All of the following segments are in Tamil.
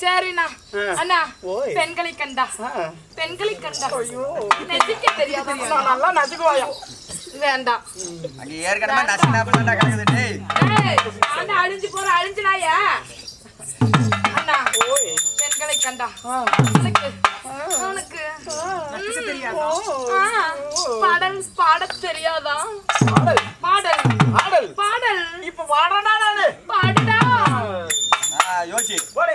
சரிண்ணா. அண்ணா. பெண்களை கண்டா. பெண்களை கண்டா. ஐயோ. நெசிக்க தெரியாதா? நல்லா நசுக்குவாயா? வேண்டாம். அங்க ஏற்கனவே கிடக்குது டேய். அழிஞ்சு போற அழிஞ்சு நாயா அண்ணா பெண்களை கண்டா. உனக்கு உனக்கு. ஆ, பாடல் பாடத் தெரியாதா? பாடல். ஆடல் பாடல். இப்ப நானு. பாடுடா. யோசி போடே.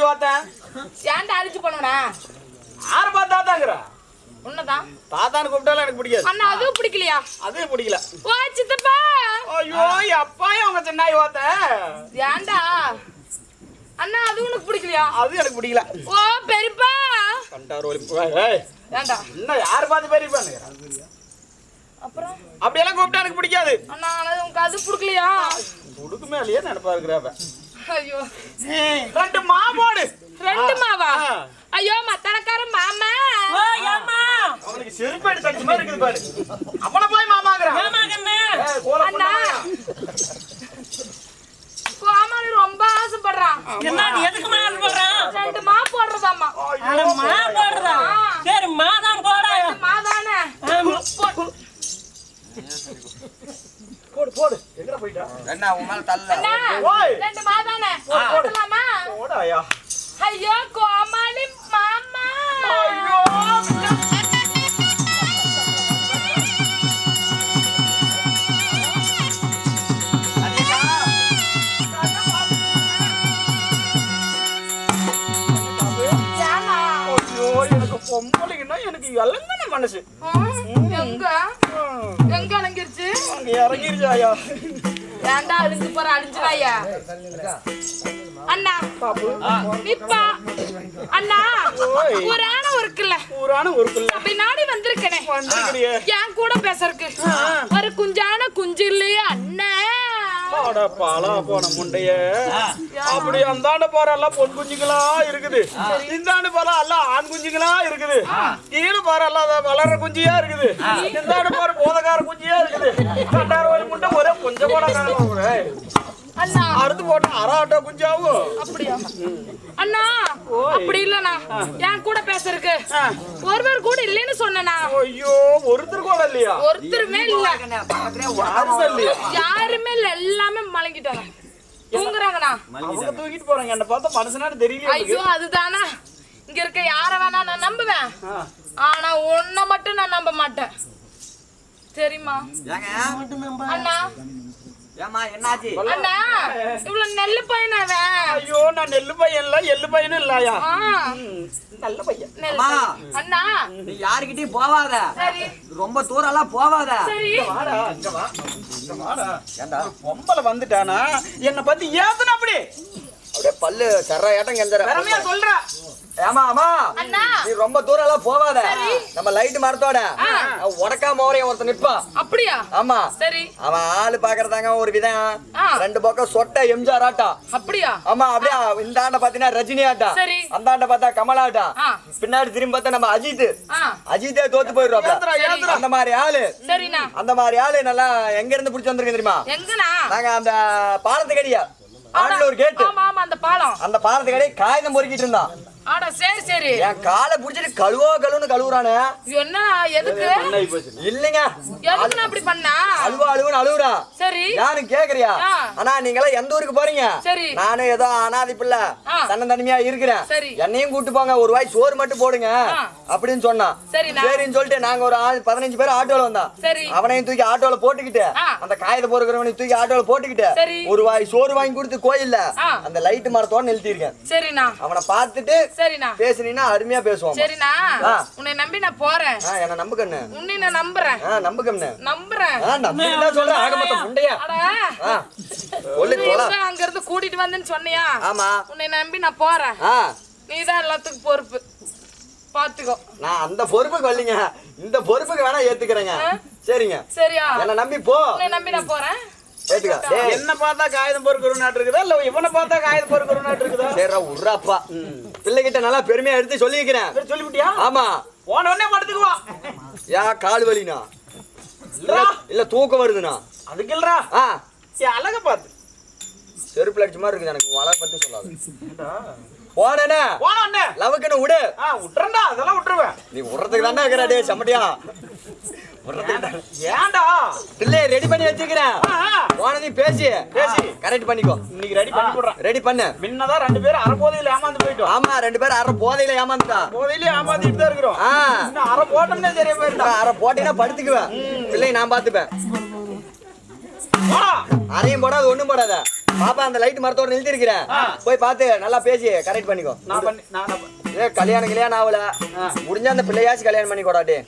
பாட்டி பார்த்தேன் ஏன்டா அழிச்சு பண்ணுவனா யாரை பார்த்து உன்னதான். தாத்தான்னு கூப்பிட்டாலும் எனக்கு பிடிக்காது. அண்ணா அதுவும் பிடிக்கலையா? அது பிடிக்கல. ஓ சித்தப்பா! ஐயோ எப்பா உங்க சின்னாய் பார்த்தேன் ஏன்டா? அண்ணா அது உனக்கு பிடிக்கலையா? அது எனக்கு பிடிக்கல. ஓ பெரியப்பா! கண்டார் ஏய் ஏன்டா? இன்னும் யார் பார்த்து பெரியப்பானுங்க அப்புறம்? அப்படியெல்லாம் கூப்பிட்டா எனக்கு பிடிக்காது. அண்ணா உனக்கு அது பிடிக்கலையா? உடுக்குமே இல்லையே நினைப்பா இருக்கிறப்ப ஐயோ. ரெண்டு மாமோடு ரெண்டு மாவா. ஐயோ மத்தனக்கார மாமா. அவனுக்கு செருப்பு எடுத்து அடிச்ச மாதிரி இருக்குது பாரு. அவனை போய் மாமாங்கிறான் அண்ணா. கோமாளி ரொம்ப ஆசைப்படுறான். என்ன நீ எதுக்கு போடுறான் ரெண்டு மா போடுறதாம்மா. மா போடுறா. சரி மாதான் போட மாதானே. போடு போடு. எங்கடா போயிட்டா? என்ன உன் மேல தள்ள. அண்ணா ஓய். ரெண்டு மாதானே போடலாமா போடாயா. ஐயோ கோமாளி மாமா. ஐயோ பொம்பளைங்கன்னா எனக்கு இறங்கின மனசு ம், எங்க எங்க அலங்கிருச்சு அங்க ஏன்டா அழிஞ்சு போற அழிஞ்சுடாயா அண்ணா நிப்பா. அண்ணா ஓய். ஒரு ஆணை இருக்குல்ல ஊரான ஒரு பிள்ளை அப்படி நாடி வந்திருக்கனே என் கூட பேசறதுக்கு. ஒரு குஞ்சான குஞ்சு இல்லையே அண்ணன் பாட பாலா போன முண்டைய. அப்படி அந்தாண்ட போற எல்லாம் பொன் குஞ்சுங்களா இருக்குது. இந்தாண்டு போற எல்லாம் ஆண் குஞ்சுங்களா இருக்குது. கீழே போற எல்லாம் வளர்ற குஞ்சியா இருக்குது. இந்தாண்டு போற போதக்கார குஞ்சியா இருக்குது. அறுத்து போட்டு அரை ஆட்டோ குஞ்சாவும் அப்படியா? அண்ணா அப்படி இல்லண்ணா. என் கூட பேசறதுக்கு. ஒருவர் கூட இல்லைன்னு சொன்னனா ஐயோ ஒருத்தர் கூட இல்லையா? ஒருத்தருமே இல்ல. யாருமே இல்ல. எல்லாமே மலங்கிட்டாங்க. தூங்குறாங்கண்ணா. தூக்கிட்டு போறாங்க. என்ன பார்த்தா மனுஷனான்னு தெரியல ஐயோ அதுதானா? இங்க இருக்க யார வேணா நான் நம்புவேன். ஆனா உன்னை மட்டும் நான் நம்ப மாட்டேன். சரிம்மா ஏங்க? அண்ணா ஏமா என்னாச்சு? அண்ணா இவ்வளவு நெல்லு பையன் அவன் ஐயோ நான் நெல்லு பையன் இல்ல எள்ளு பையனும் இல்லையா? நல்ல பையன். அம்மா. அண்ணா. நீ யாருக்கிட்டயும் போவாத. சரி. ரொம்ப தூரம் எல்லாம் போவாத. சரி. வாடா இங்க வா. இங்க வாடா. ஏண்டா பொம்பளை வந்துட்டானா? என்ன பத்தி ஏத்தன அப்படி? அப்படியே பல்லு சர ஏட்டம் சொல்ற. ஏமா அம்மா. அண்ணா. நீ ரொம்ப தூரம் எல்லாம் போவாத நம்ம லைட் மரத்தோட. உடக்கா மோரைய ஒருத்தன் நிப்பான். அப்படியா? ஆமா. சரி. அவன் ஆளு பாக்குறதாங்க ஒரு விதம். ரெண்டு பக்கம் சொட்ட எம்ஜிஆர் ஆட்டம். அப்படியா? ஆமா அப்படியே இந்த ஆண்ட பாத்தீங்கன்னா ரஜினி ஆட்டம். சரி. அந்த ஆண்ட பார்த்தா கமல் ஆட்டம். ஆ. பின்னாடி திரும்பி பார்த்தா நம்ம அஜித். அஜித்தே தோத்து ஏத்துறா. அந்த மாதிரி ஆளு. அந்த மாதிரி ஆளு நல்லா எங்க இருந்து புடிச்சு வந்திருக்கேன் தெரியுமா? நாங்க அந்த பாலத்துக்கடியா. ஆண்டூர் கேட்டு. ஆமா ஆமா அந்த பாலம். அந்த பாலத்துக்கடி காகிதம் பொறுக்கிட்டு இருந்தான். ஆடா சரி சரி என் காலை புடிச்சிட்டு கழுவோ கழுவுன்னு கழுவுறானே என்ன எதுக்கு என்ன போச்சு இல்லைங்க எதுக்கு நான் அப்படி பண்ணா அழுவா அழுவுன்னு அழுவுறா சரி கேக்குறியா ஆ. ஆனா நீங்க எல்லாம் எந்த ஊருக்கு போறீங்க சரி. நானும் ஏதோ அனாதை பிள்ளை ஆ. தன்னந்தனிமையா இருக்கிறேன் சரி. என்னையும் கூட்டு போங்க ஒரு வாய் சோறு மட்டும் போடுங்க. அப்படின்னு சொன்னான். சரின்னு சொல்லிட்டு நாங்க ஒரு ஆள் பதினஞ்சு பேர் ஆட்டோல வந்தோம் சரி. அவனையும் தூக்கி ஆட்டோல போட்டுக்கிட்டு. அந்த காயத்தை போறவனையும் தூக்கி ஆட்டோல போட்டுக்கிட்டு. ஒரு வாய் சோறு வாங்கி கொடுத்து கோயில்ல. அந்த லைட் மரத்தோட நிறுத்திருக்கேன் சரிண்ணா அவனை பார்த்துட்டு சரிண்ணா. பேசுனீங்கன்னா அருமையா பேசுவான் சரிண்ணா. உன்னை நம்பி நான் போறேன். ஆ என்ன நம்புக்கண்ணு உன்னை நான் நம்புறேன். நம்புக்கண்ணு நம்புறேன். நம்பிதான் சொல்றேன். ஆக மொத்தம் முண்டையா அங்க இருந்து கூட்டிட்டு வந்தேன்னு சொன்னியா? ஆமா. உன்னை நம்பி நான் போறேன். நீதான் எல்லாத்துக்கும் பொறுப்பு. பாத்துக்கோ. நான் அந்த பொறுப்புக்கு வரலீங்க. இந்த பொறுப்புக்கு வேணா ஏத்துக்கிறேங்க. சரிங்க. சரியா? என்ன நம்பி போ. உன்னை நம்பி நான் போறேன். என்ன பார்த்தா காகிதம் பொறுக்கிற நாட்டு இருக்குதா? இல்ல இவனை பார்த்தா காகிதம் பொறுக்கிற நாட்டு இருக்குதா? சரிடா உர்றாப்பா பிள்ளைகிட்ட நல்லா பெருமையா எடுத்து சொல்லிக்கிறேன் சொல்லிவிட்டியா? ஆமா. போன உடனே படுத்துக்குவா யா கால் வலினா? இல்ல தூக்கம் வருதுண்ணா அதுக்கு இல்லடா. ஆ. அழக பார்த்து. செருப்புல அடிச்ச மாதிரி இருக்குது எனக்கு. வளர பத்தி சொல்லாது. போன உடனே. லவுக்குன்னு விடு. ஆ விட்டுறேன்டா அதெல்லாம் விட்டுருவேன். நீ விடுறதுக்கு தானே இருக்கிற? டே சம்மட்டியா? ஏன்டா பிள்ளைய ரெடி பண்ணி வச்சுக்கிறேன். போனதையும் பேசி. பேசி. கரெக்ட் பண்ணிக்கோ. இன்னைக்கு ரெடி பண்ணி போடுறேன். ரெடி பண்ணு. முன்னதான் ரெண்டு பேரும் அரை போதையில ஏமாந்து போயிட்டோம். ஆமா ரெண்டு பேரும் அரை போதையில ஏமாந்துட்டா. போதையிலே ஏமாத்திட்டு தான் இருக்கிறோம். இன்னும் அரை போட்டோம்னே சரியா நான் அரை போட்டீங்கன்னா படுத்துக்குவேன். பிள்ளை நான் பாத்துப்பேன் போடா அரையும் போடாது ஒண்ணும் போடாத. பாப்பா அந்த லைட் மரத்தோட நிறுத்தி இருக்கிறேன் போய் பார்த்து நல்லா பேசி கரெக்ட் பண்ணிக்கோ. நான் பண்ணி நான் ஏ கல்யாணம் கல்யாணம் ஆகல. முடிஞ்சா அந்த பிள்ளையாச்சும் கல்யாணம் பண்ணி கொடாட்டே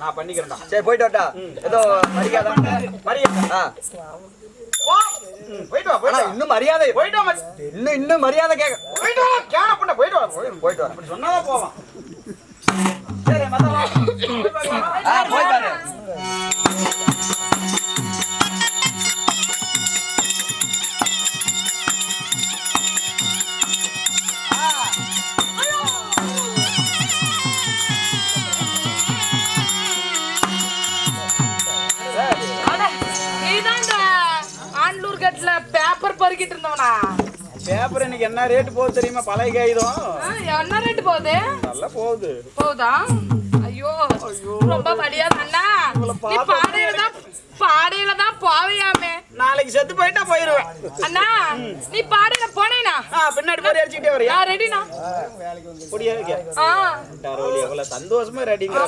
நான் பண்ணிக்கிறேன்டா. சரி போயிட்டு வரட்டா ஏதோ மரியாதை. மரியாதை. போயிட்டு வா இன்னும் மரியாதை போயிட்டு வா. இன்னும் இன்னும் மரியாதை கேட்க போயிட்டு வா கேன பண்ண போயிட்டு வா. போயிட்டு போயிட்டு வரேன் அப்படி சொன்னாதான் போவான். சரி மத்த வா போய் பார்க்கலாம். ஆ போயிட்டு வரேன் என்ன ரேட் போகுது தெரியுமா? பழைய காகிதம். என்ன ரேட்டு போகுது? நல்லா போகுது. போகுதா? ஐயோ ரொம்ப வலியாத அண்ணா. பாடையில தான் பாடையில தான் போவியாமே. நாளைக்கு செத்து போயிட்டா போயிருவேன். அண்ணா நீ பாடையில போனேனா? பின்னாடி போய் அடிச்சுக்கிட்டே வரியா? ரெடினா பொடியா எவ்வளவு சந்தோஷமா ரெடிங்கிற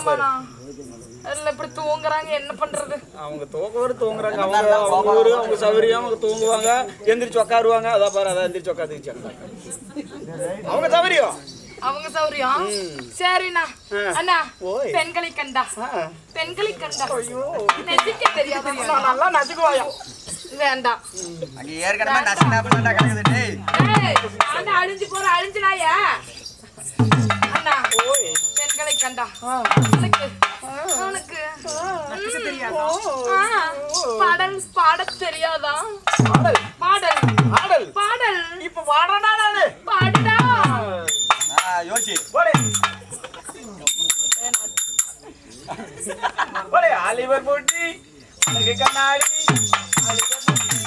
எல்லாம் இப்படி தூங்குறாங்க என்ன பண்றது? அவங்க தூக்கவரு தூங்குறாங்க அவங்க அவங்க ஊரு அவங்க சௌகரியம் அவங்க தூங்குவாங்க எந்திரிச்சு உட்காருவாங்க அதான் பாரு அதான் எந்திரிச்சு உட்காந்துச்சு அவங்க சௌகரியம் அவங்க சௌரியம் சரிண்ணா. அண்ணா. பெண்களை கண்டா. பெண்களை கண்டா. நெசிக்க தெரியாதா? நல்லா நசுக்குவாயா? வேண்டாம். அங்க ஏற்கனவே நசினாப்பில் கிடக்குது டேய். ஏய், நான் அழிஞ்சு போற அழிஞ்சு நாயா. அண்ணா பெண்களை கண்டா. ஆ, பாடல் பாடத் தெரியாதா? பாடல். பாடல். பாடல். இப்ப பாடுறா நானு. பாடுடா. யோசி போடே. போடே. ஆலிவர் போட்டி கண்ணாடி ஆலிவர் போட்டி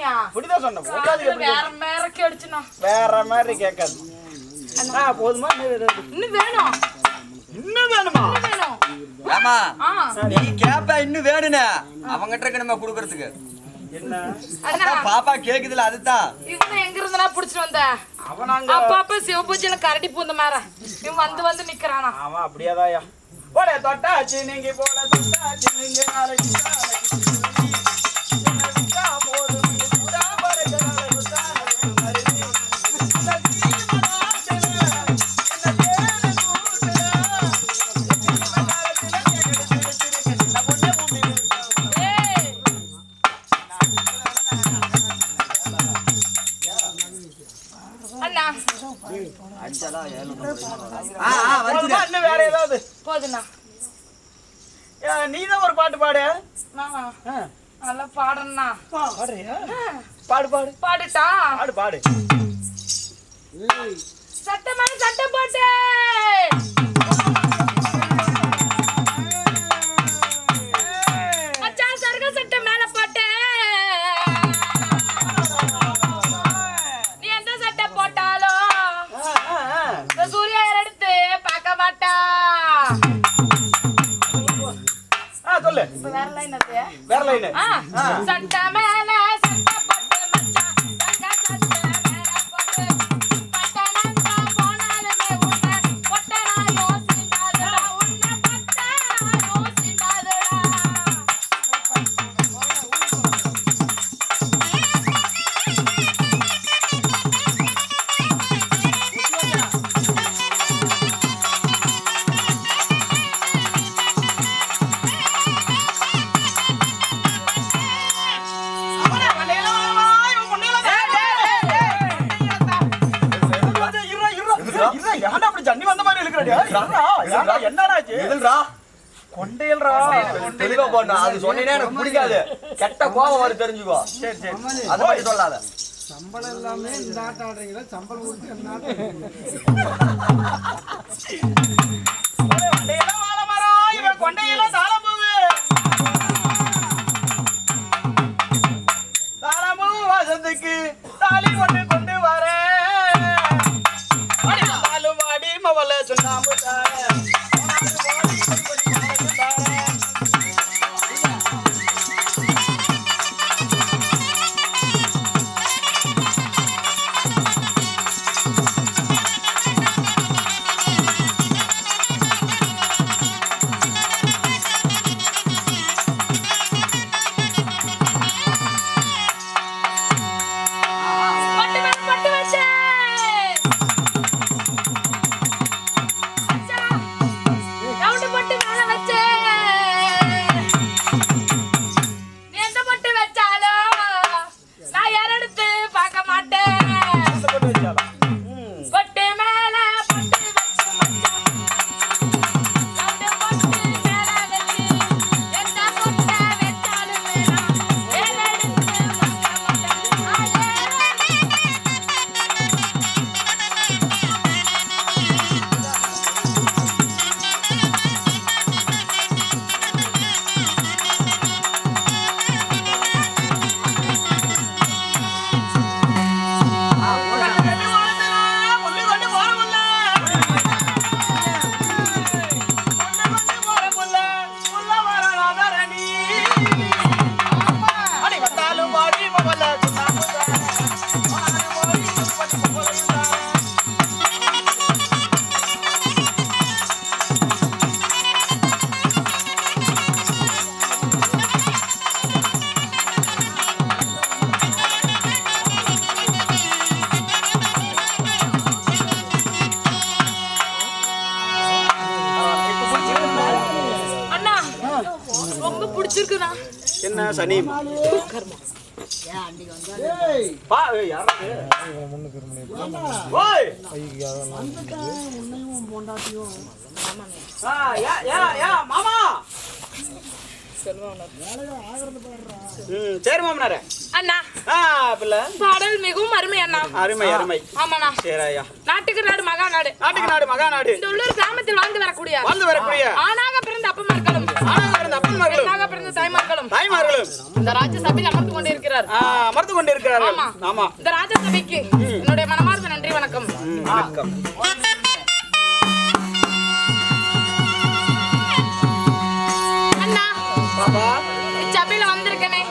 சொன்னியா சொன்னேன். வேற மேரக்கு அடிச்சுனா. வேற மாதிரி கேட்காது போதுமா? இன்னும் வேணும். இன்னும் வேணுமா? இன்னும் வேணும். ஆமா. ஆ. நீ கேப்ப இன்னும் வேணுனே. அவங்கிட்ட இருக்கு நம்ம குடுக்கறதுக்கு. பாப்பா கேக்குதுல அதுதான். இவனை எங்க இருந்தனா புடிச்சிட்டு வந்த? அவன் அங்க அப்பா அப்பா சிவபூஜையில கரடி பூந்த மேல. இவன் வந்து வந்து நிக்கிறானா? அவன் அப்படியாதாயா போல தொட்டாச்சு நீங்க போல தொட்டாச்சு நீங்க பாடு பாடு. பாடுட்டா? பாடு பாடு. சட்டமான சட்டை போட்டு. எதில்ரா? தெளிவா போடணும் அது சொன்னீங்கன்னா எனக்கு பிடிக்காது. கெட்ட கோபம் வரும் தெரிஞ்சுக்கோ. சரி சரி. அது மட்டும் சொல்லாத. வசந்துக்கு தாலி ஒண்ணு கொண்டு வரேன். சனி. மாமா. சரி மாமனாரே. அண்ணா. பாடல் மிகவும் அருமை அண்ணா. அருமை அருமை. ஆமாண்ணா. சரி ஐயா. நாட்டுக்கு நாடு மகா நாடு. நாட்டுக்கு நாடு மகா நாடு. இந்த உள்ளூர் கிராமத்தில் வாழ்ந்து வரக்கூடிய வாழ்ந்து வரக்கூடிய ஆணாக பிறந்த ஆணாக இருந்த அப்பன்மார்களும் பெண்ணாக பிறந்த தாய்மார்களும்? தாய்மார்களும். இந்த ராஜ்யசபையில் அமர்ந்து கொண்டிருக்கிறார். ஆ, அமர்ந்து கொண்டிருக்கிறார்கள். ஆமா. ஆமா. இந்த ராஜ்யசபைக்கு என்னுடைய மனமார்ந்த நன்றி வணக்கம். வணக்கம்.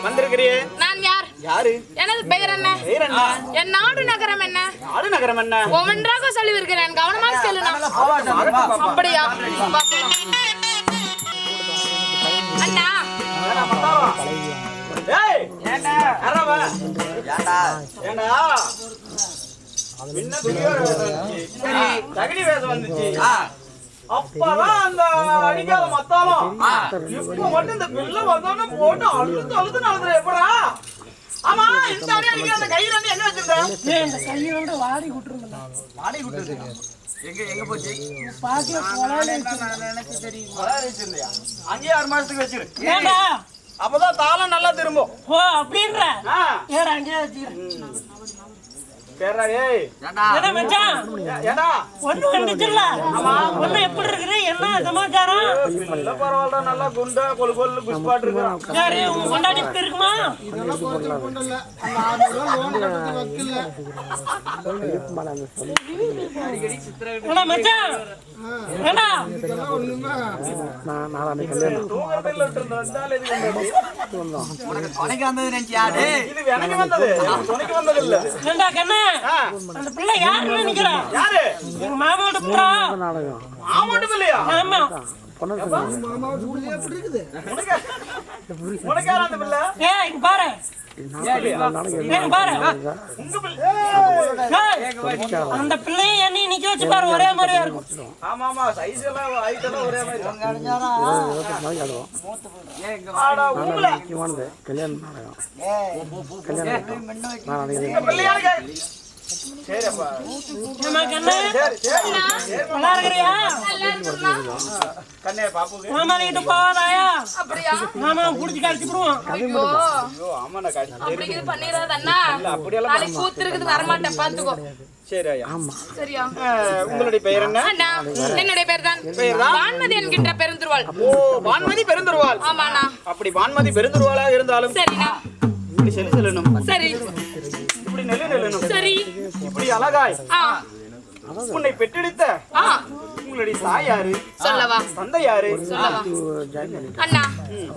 வந்திருக்கிறியே நான் யார்? யாரு? எனது பெயர் என்ன? என் நாடு நகரம் என்ன? நாடு நகரம் என்ன? ஒவ்வொன்றாக சொல்லி இருக்கிறேன் கவனமாக சொல்லணும் அப்படியா? தகுதி வேஷம் வந்துச்சு அப்பதான் அந்த அடிக்காத மத்தாலும் இப்ப மட்டும் இந்த பிள்ளை வந்தோடனே போட்டு அழுத்து அழுத்து நடந்துற எப்படா ஆமா இந்த அடி அடிக்கிற அந்த என்ன வச்சிருந்த இந்த வந்து வாடி விட்டுருந்தா மாடி விட்டுது எங்க எங்க போச்சு பாக்கல கொலாலே வச்சிருந்தியா அங்கேயே ஆறு மாசத்துக்கு வச்சிரு ஏண்டா அப்பதான் தாளம் நல்லா திரும்பும். ஓ அப்படின்ற? ஏடா அங்கேயே வச்சுக்கிறேன். ஏய். ஏடா மச்சான்? ஏடா ஒண்ணு எப்படி இருக்குது? என்ன சமாச்சாரம்? இல்ல பரவாயில்ல நல்லா குண்டா கொலு கொல்லு குஷ்பாட்டு இருக்கான் சரி உன் கொண்டாடி இப்படி இருக்குமா? மச்சான்? ஏடா இது வந்தது. உனக்கு துணைக்கு வந்தது நினைச்சியா டேய்? இது எனக்கு வந்தது. துணைக்கு வந்தது இல்ல ஏண்டா கண்ணு? ஆ, அந்த பிள்ளை யாருன்னு நினைக்கிறா? யாரு? எங்க மாமாவோட புறா. ஆமாட்டும் இல்லையா ஆமா. உனக்கு யார் அந்த பிள்ளை? ஏய் இங்க பாரு. அந்த பிள்ளையும் என்னையும் நிக்க வச்சு பாரு ஒரே மாதிரியா இருக்கும். ஆமா ஆமா சைஸ் எல்லாம் ஹைட் எல்லாம் ஒரே மாதிரி. தான். ஆடா, உங்களை. இந்த நல்லா இருக்கிறியா. கண்ணே மாமா கிட்ட போவாதாயா அப்படியா மாமா புடிச்சு ஐயோ ஆமா நான் அப்படி இது அண்ணா நாளைக்கு கூத்து இருக்குது வரமாட்டேன் பாத்துக்கோ சரி ஐயா சரியா அஹ், உங்களுடைய பெயர் என்ன அண்ணா என்னுடைய பேர் தான் வான்மதி என்கின்ற பெருந்துருவாள் ஓ வான்மதி பெருந்துருவாள் ஆமாண்ணா. அப்படி வான்மதி பெருந்துருவாளாக இருந்தாலும் சரிண்ணா. இப்படி செல்லு செல்லணும். சரி. நெல்லு சரி. இப்படி அழகாய். உன்னை பெற்றெடுத்த உங்களுடைய தாயாரு சொல்லவா. தந்தை யாரு? சொல்லவா. அண்ணா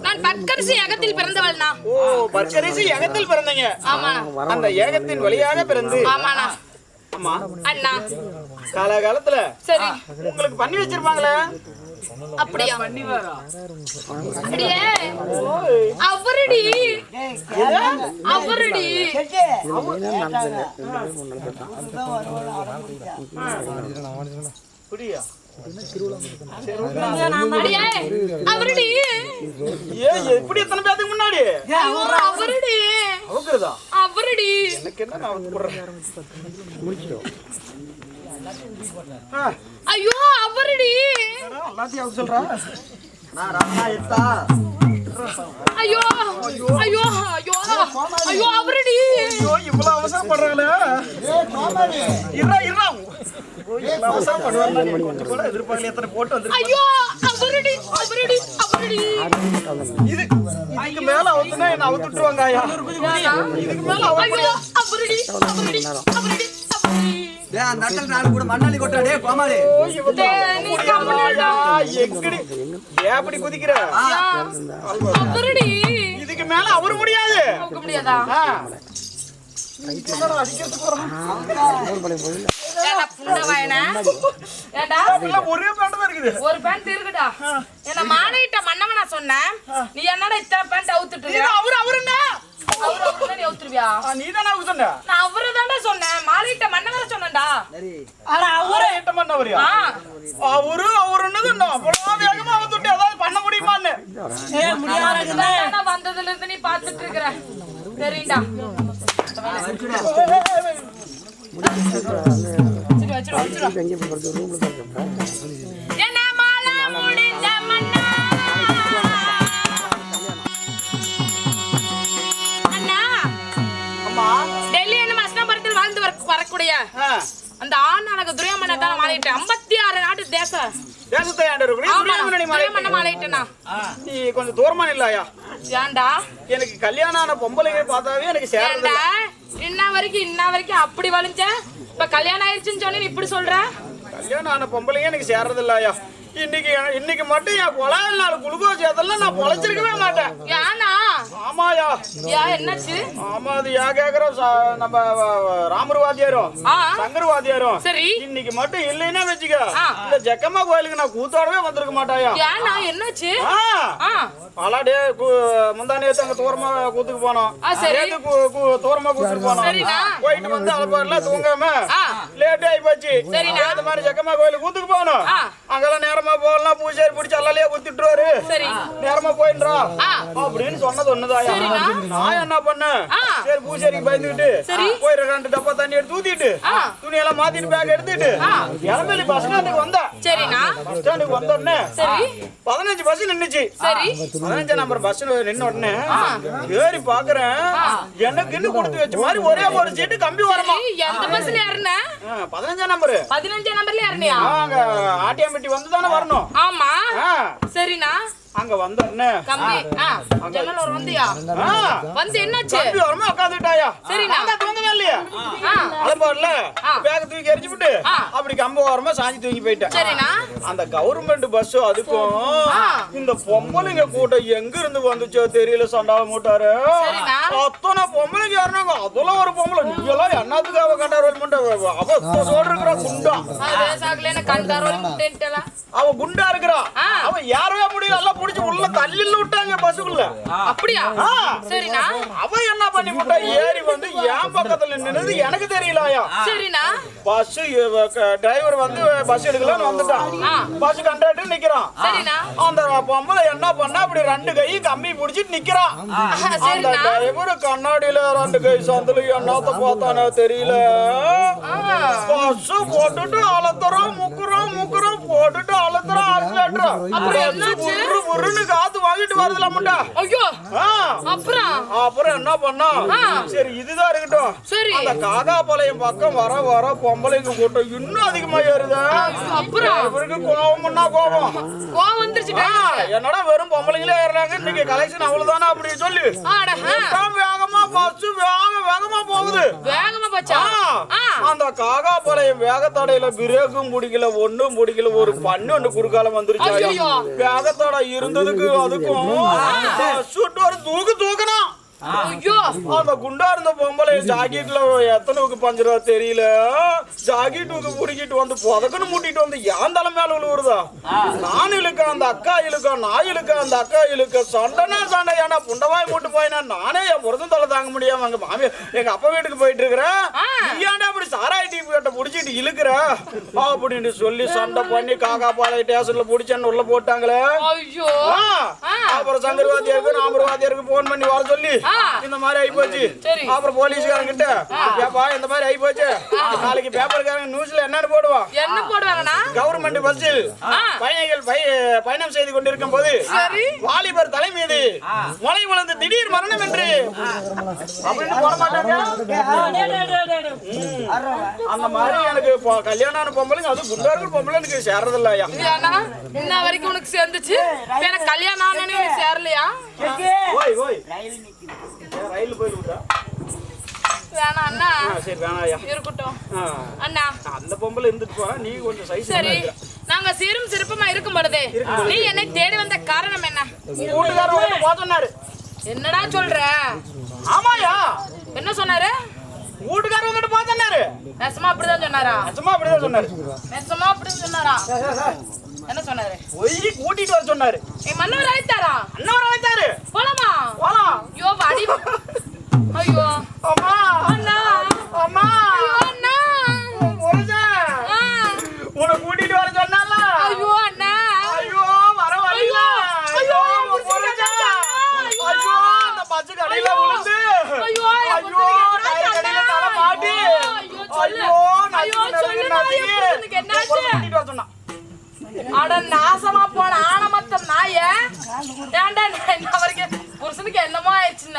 நான் பற்கரிசி அகத்தில் பிறந்தவள்னா ஓ பர்கரிசி ஏகத்தில் பிறந்தீங்க. ஆமாண்ணா அந்த ஏகத்தின் வழியாக பிறந்து. ஆமாண்ணா. ஆமா அண்ணா. காலகாலத்துல சரி. உங்களுக்கு பண்ணி வச்சிருப்பாங்களே? அப்படியா? அப்படியே? அவரடி. அவரடி. அடியே அவரடி. ஏ எப்படி எத்தனை பேத்துக்கு முன்னாடி? அவரடி. அவுக்குறதா அவரடி. எனக்கு என்ன நான் ஐயோ அவரடி. எல்லாத்தையும் சொல்றா நான் ராமனா எடுத்தா ஐயோ ஐயோ ஐயோ ஐயோ அவரடி. ஐயோ இவ்வளவு அவசரப்படுறாங்களே. இருடா இருடா. அவசரப்படுவாங்க நீ கொஞ்சம் கூட எதிர்பார்க்கல எத்தனை போட்டு வந்து ஐயோ அவரடி அவரடி அவரடி. இது இதுக்கு மேல அவுத்துனா என்ன அவுத்துட்டுருவாங்க ஐயா? இதுக்கு மேல ஐயோ அவரடி அவரடி அவரடி அவரடி. டேய் அந்த அட்டல் நாடு கூட மண்ணாளி கொட்டா டேய் கோமாளி. டேய், நீ கம்முனுடா. எங்கடி குதிக்கிற அவரடி இதுக்கு மேல அவரு முடியாது ஒரே பேண்ட் தான் இருக்குது. ஒரு பேண்ட் இருக்குடா. என்ன மாலையிட்ட மன்னவனா சொன்னேன் நீ என்னடா இத்தனை பேண்ட் அவுத்துட்டு? அவரு அவருன்னா? அவரு அவரு நீ அவுத்துருவியா? நீ தானே அவுத்துட்ட நான் அவரு சொன்னேன். மாலையிட்ட மன்னவரை சொன்னேன்டா. ஆனா அவரு அவரே எட்ட பண்ணவரியா ஆ. அவரு அவருன்னது நான் அவ்வளவு வேகமா பண்ண முடியுமான்னு. முடியாது வந்ததுல இருந்து நீ பாத்துட்டு இருக்கிற சரிடா. என்ன? வரக்கூடிய. அந்த ஆண் துரியமண்ண தான் மாலையிட்டேன் ஐம்பத்தி ஆறு நாட்டு தேச. தேசத்தை நீ கொஞ்சம் தூரமா இல்லையா ஏன்டா எனக்கு கல்யாணம் ஆன பொம்பளைங்க பார்த்தாவே எனக்கு ஏன்டா இன்ன வரைக்கும் இன்ன வரைக்கும் அப்படி வலிஞ்ச? இப்ப கல்யாணம் ஆயிடுச்சுன்னு நீ இப்படி சொல்ற? கல்யாணம் ஆன பொம்பளைங்க எனக்கு சேர்றது இல்லையா? இன்னைக்கு இன்னைக்கு மட்டும் என் குழாயில் நாலு குளுக்கோஸ் ஏத்தலாம். நான் பொழைச்சிருக்கவே மாட்டேன். ஏன்னா ஆமாயா. ஏன் என்னாச்சு? ஆமா அது ஏன் கேக்குறோம் நம்ம ராமர் வாத்தியாரும் சங்கர் வாத்தியாரும் சரி. இன்னைக்கு மட்டும் இல்லைன்னா வச்சுக்க. இந்த ஜக்கம்மா கோயிலுக்கு நான் கூத்தோடவே வந்திருக்க மாட்டாயா. ஏன்னா என்னாச்சு? அலாடே முந்தா நேத்து அங்க தூரமா கூத்துக்கு போனோம். சரி. தூரமா கூத்துக்கு போனோம். போயிட்டு வந்து அலப்பாருல தூங்காம. லேட் ஆகி போச்சு சரிண்ணா. அந்த மாதிரி ஜக்கம்மா கோயிலுக்கு ஊத்துக்கு போகணும் ஆ. அங்கெல்லாம் நேரமா போகலாம் பூஜாரி பிடிச்சி அல்லாலே ஊத்திட்டுருவாரு சரி. நேரமா போயின்றா. அப்படின்னு சொன்னது சரிண்ணா. நான் என்ன பண்ணேன். சரி பூஜாரிக்கு பயந்துக்கிட்டு சரி. போய் ரெண்டு டப்பா தண்ணி எடுத்து ஊத்திட்டு. துணி எல்லாம் மாத்திட்டு பேக் எடுத்துட்டு ஆ. இளம்பேலி பஸ் ஸ்டாண்டுக்கு வந்தேன். சரிண்ணா. பஸ் ஸ்டாண்டுக்கு வந்த உடனே சரி. பதினஞ்சு பஸ் நின்னுச்சு. சரி. பதினஞ்சு நம்பர் பஸ் நின்ன உடனே ஏறி பாக்குறேன். எனக்கு இன்னும் கொடுத்து வச்ச மாதிரி ஒரே ஒரு சீட்டு கம்பி வரமா எந்த பஸ்ல ஏறின? பதினஞ்சாம் நம்பரு பதினஞ்சாம் நம்பர்ல ஏறினியா? ஆட்டியாம்பட்டி வந்து தானே வரணும். ஆமா. சரிண்ணா. அங்க வந்த உடனே கம்பி ஆ ஜன்னல் ஒரு வந்தியா? வந்து என்னாச்சு? கம்பி வரமா உட்காந்துட்டாயா சரி, நான் தூங்கவே இல்லையா. ஆ. பேக தூக்கி எரிஞ்சு விட்டு. அப்படி கம்பு ஓரமா சாஞ்சி தூக்கி போயிட்டேன். சரிண்ணா. அந்த கவர்மெண்ட் பஸ் அதுக்கும். இந்த பொம்பளைங்க கூட்டம் எங்க இருந்து வந்துச்சோ தெரியல சண்டால மூட்டாரு. அத்தனை பொம்பளைங்க யாருனாங்க? அதுல ஒரு பொம்பளை. நீ எல்லாம் என்னத்துக்கு அவ கண்டார் அவ சோடு இருக்கிறா குண்டா. அவ குண்டா இருக்கிறா. அவ எல்லாம் புடிச்சு உள்ள தள்ளில விட்டாங்க பஸ்ஸுக்குள்ள அப்படியா. சரிண்ணா. அவ என்ன பண்ணி விட்டா ஏறி வந்து என் பக்கத்துல நின்னது? எனக்கு தெரியலையா? சரிண்ணா. பஸ் டிரைவர் வந்து பஸ் எடுக்கலாம்னு வந்துட்டான். பஸ் கண்டக்டர் நிக்கிறான். அந்த பொம்பளை என்ன பண்ணா அப்படி ரெண்டு கை கம்பி பிடிச்சிட்டு நிக்கிறான். அந்த டிரைவர் கண்ணாடியில ரெண்டு கை சந்தில என்னத்த பார்த்தானே தெரியல. பஸ் போட்டுட்டு அலத்துறோம் முக்குறோம் முக்குறோம் போட்டுட்டு அலத்துறோம் அலத்துறோம் காத்து வாங்கிட்டு வருதுல முட்டா ஐயோ. அப்புறம்? அப்புறம் என்ன பண்ணா. சரி இதுதான் இருக்கட்டும். சரி. அந்த காகாபாளையம் பக்கம் வர வர பொம்பளைங்க கூட்டம் இன்னும் அதிகமா ஏறுதா. அப்புறம்? இவருக்கு கோபம்னா கோபம் கோவம். வந்துருச்சு என்னடா வெறும் பொம்பளைங்களே ஏறுறாங்க? இன்னைக்கு கலெக்ஷன் அவ்வளவுதானே அப்படின்னு சொல்லி? வேகமா பஸ் வேக வேகமா போகுது. வேகமா போச்சா ஆ, ஆ. அந்த காகாபாளையம் வேகத்தடையில பிரேக்கும் பிடிக்கல ஒண்ணும் பிடிக்கல ஒரு பண்ணு ஒண்ணு குறுக்கால வந்துருச்சு. வேகத்தடை இருந்ததுக்கு அதுக்கும் சுட்டு ஒரு தூக்கு தூக்கணும் அந்த குண்டா இருந்த பொம்பளை ஜாக்கெட்ல எத்தனைக்கு பஞ்சரா தெரியல. ஜாக்கெட்டுக்கு புடிக்கிட்டு வந்து புதக்கன்னு மூட்டிட்டு வந்து ஏன் தலை மேல விழுவுறதா நான் இழுக்க அந்த அக்கா இழுக்க நான் இழுக்க அந்த அக்கா இழுக்க சண்டைனா சண்டை ஏன்னா புண்டவாய் மூட்டு போயினா நானே என் புரதம் தலை தாங்க முடியாம அங்க மாமி எங்க அப்பா வீட்டுக்கு போயிட்டு இருக்கிறேன் ஏன்டா அப்படி சாராய் டீ கட்ட புடிச்சிட்டு இழுக்கிற? அப்படின்னு சொல்லி சண்டை பண்ணி காக்காபாளைய ஸ்டேஷன்ல புடிச்சேன்னு உள்ள போட்டாங்களே. அப்புறம் சங்கர்வாதியாருக்கு நாமர்வாதியாருக்கு போன் பண்ணி வர சொல்லி. இந்த மாதிரி ஆகி போச்சு சரி. அப்புறம் போலீஸ்காரங்க கிட்ட ஏப்பா இந்த மாதிரி ஆகி போச்சு நாளைக்கு பேப்பர்காரங்க நியூஸ்ல என்னன்னு போடுவான் என்ன போடுவாங்கண்ணா கவர்மெண்ட் பஸ்ஸில் பயணிகள் பய- பயணம் செய்து கொண்டிருக்கும் போது. வாலிபர் தலை மீது மலை விழுந்து திடீர் மரணம் என்று அப்படின்னு போட மாட்டாங்க அந்த மாதிரி எனக்கு கல்யாணம் ஆன பொம்பளைங்க அது குண்டார்கள் பொம்பளை எனக்கு சேர்றதில்ல ஐயா இன்ன வரைக்கும் உனக்கு சேர்ந்துச்சு? எனக்கு கல்யாணம் உனக்கு சேரலையா? ஓய் ஓய். ரயில் போயிட்டு வேணாம் அண்ணா. சரி வேணாம் இருக்கட்டும். அண்ணா. அந்த பொம்பளை இருந்துட்டு போறா நீ கொஞ்சம் சைஸ் சரி. நாங்க சீரும் சிறப்புமா இருக்கும் பொழுது நீ என்னை தேடி வந்த காரணம் என்ன? வீட்டுக்காரர் வந்து போக சொன்னாரு என்னடா சொல்ற? ஆமாயா என்ன சொன்னாரு? வீட்டுக்காரர் வந்துட்டு போக சொன்னாரு? நெசமா அப்படிதான் சொன்னாரா. சும்மா அப்படிதான் சொன்னாரு? நெசமா அப்படின்னு சொன்னாரா என்ன சொன்னாரு? ஒய்யி கூட்டிட்டு வர சொன்னாரு. என் மன்னவர் அழைத்தாரா? அண்ணன் அழைத்தாரு. போலாமா? போலாம். ஐயோ வாடி ஐயோ.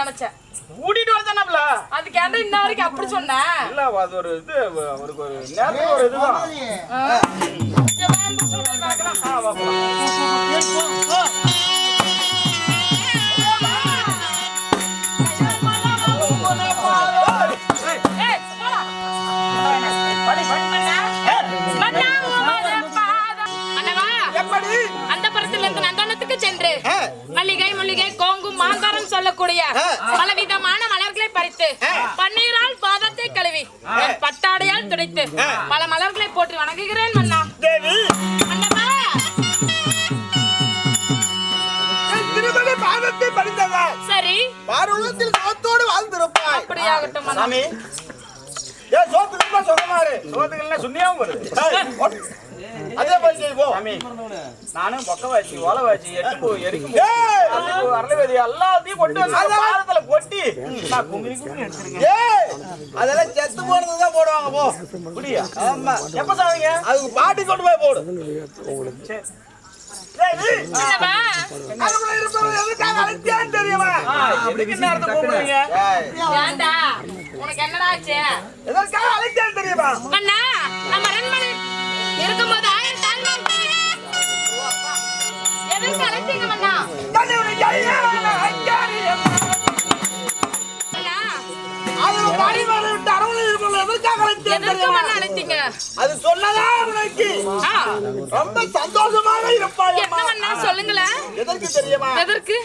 நினைச்சேன். கூட்டிட்டு வர சொன்னாப்ல அதுக்கு ஏன்டா இன்ன வரைக்கும் அப்படி சொன்னேன் இல்ல அது ஒரு இது ஒரு நேரத்துக்கு ஒரு இதுதான். பார்க்கலாம். எப்படி? அந்தப்புறத்தில் இருந்து நந்தனத்துக்கு சென்று. மல்லிகை முல்லிகை கோங்கும் மாந்தாரம் சொல்லக்கூடிய பலவிதமான மலர்களை பறித்து பன்னீரால் பாதத்தை கழுவி பட்டாடையால் துடைத்து பல மலர்களை போட்டு வணங்குகிறேன் மன்னா. தேவி. பாதத்தை படித்ததா சரி. பாரூலத்தில் சமத்தோடு வாழ்ந்திருப்பாய். அப்படியாகட்டும் சாமி. சோத்துக்கு சுண்ணியாவும் வருது. அதே மாதிரி செய் போ சாமி நானும் பக்க வாச்சி ஓலை வாச்சி எட்டு எரிக்கும் ஏய்! அரளவேதி எல்லாத்தையும் கொண்டு வந்து பாதத்துல கொட்டி. நான் கும்பி கும்பி எடுத்துருக்கேன் ஏய் அதெல்லாம் செத்து போனது தான் போடுவாங்க போ. அப்படியா? ஆமா. எப்ப சாமிங்க? அதுக்கு பாட்டி கொண்டு போய் போடு. உனக்கு என்னடா ஆச்சு? எதற்காக அழைச்சேன்னு தெரியுமா? நம்ம இருக்கும்போது அது சொன்னதா உனக்கு ஆ, ரொம்ப சந்தோஷமாக இருப்பாய் என்ன மன்னா சொல்லுங்களேன் எதற்கு தெரியுமா எதற்கு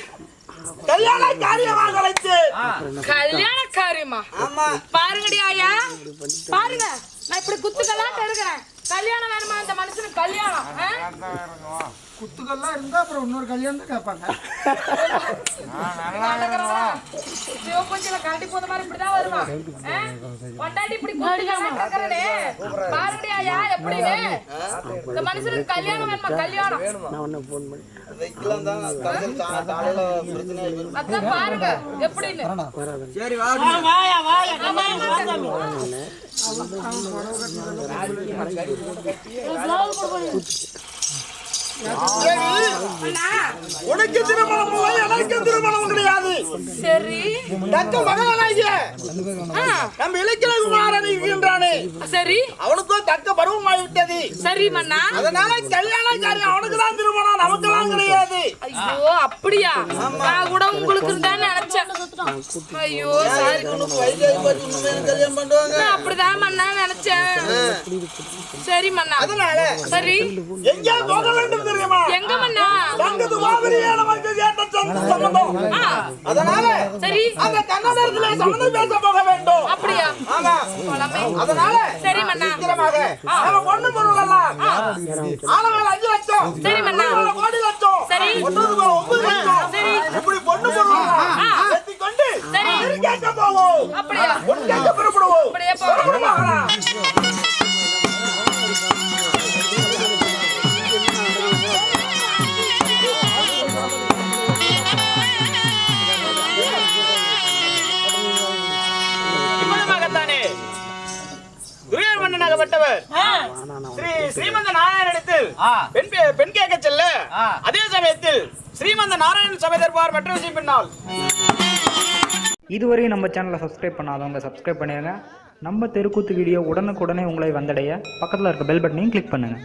கல்யாண காரியமாக அழைச்சு கல்யாண காரியமா ஆமா. பாருங்கடி ஐயா பாருங்க. நான் இப்படி குத்துக்கெல்லாம் இருக்கிறேன் கல்யாணம் வேணுமா இந்த மனுஷனுக்கு கல்யாணம்? குத்துக்கள்லாம் இருந்தா அப்புறம் இன்னொரு கல்யாணம் கேட்பாங்க. போத மாதிரி இப்படிதான் வருவான் இப்படி கேக்குறனே ஐயா இந்த மனுஷனுக்கு கல்யாணம் வேணுமா? கல்யாணம். அதான் பாருங்க எப்படின்னு. சரி வா. வாயா வாயா. Ну, знал бы вы. உனக்கு திருமணம் போல எனக்கு திருமணம் கிடையாது. சரி. தக்க மகனாகிய நம்ம இலக்கிய குமாரன் இருக்கின்றானே. சரி. அவனுக்கும் தக்க பருவமாகி விட்டது சரி மன்னா. அதனால கல்யாண காரியம் அவனுக்கு தான் திருமணம் நமக்கெல்லாம் கிடையாது. ஐயோ அப்படியா? நான் கூட உங்களுக்கு இருந்தான்னு நினைச்சேன். ஐயோ சாரி. கல்யாணம் பண்ணுவாங்க? அப்படிதான் மன்னா நினைச்சேன். சரி மன்னா. அதனால சரி. எங்கே போக வேண்டும் தெரியுமா? எங்க மன்னா தங்கது மாதிரியே நமக்கு கேட்ட சொந்த சம்பந்தம். ஆ, அதனால சரி. அந்த கன்னடத்திலே சம்மந்தம் பேச போக வேண்டும். அப்படியா? ஆமா. அதனால சரி சீக்கிரமாக நம்ம பொண்ணு அஞ்சு லட்சம் சரி. ஆளுகள் கோடி லட்சம் சரி. ஒன்பது ரூபாய் ஒன்பது லட்சம். சரி. இப்படி பொண்ணு பொருள் எல்லாம் ஏத்தி கொண்டு சரி. கேட்க போவோம். அப்படியா? பொண்ணு கேட்க புறப்படுவோம் அப்படியே. மன்னனாகப்பட்டவர் ஸ்ரீ ஸ்ரீமந்த நாராயணத்தில் பெண் பெண் கேட்க செல்ல அதே சமயத்தில் ஸ்ரீமந்த நாராயண சபை தர்பார் மற்ற விஷயம் பின்னால். இதுவரையும் நம்ம சேனலை சப்ஸ்கிரைப் பண்ணாதவங்க சப்ஸ்கிரைப் பண்ணிடுங்க நம்ம தெருக்கூத்து வீடியோ உடனுக்குடனே உங்களை வந்தடைய. பக்கத்தில் இருக்க பெல் பட்டனையும் கிளிக் பண்ணுங்கள்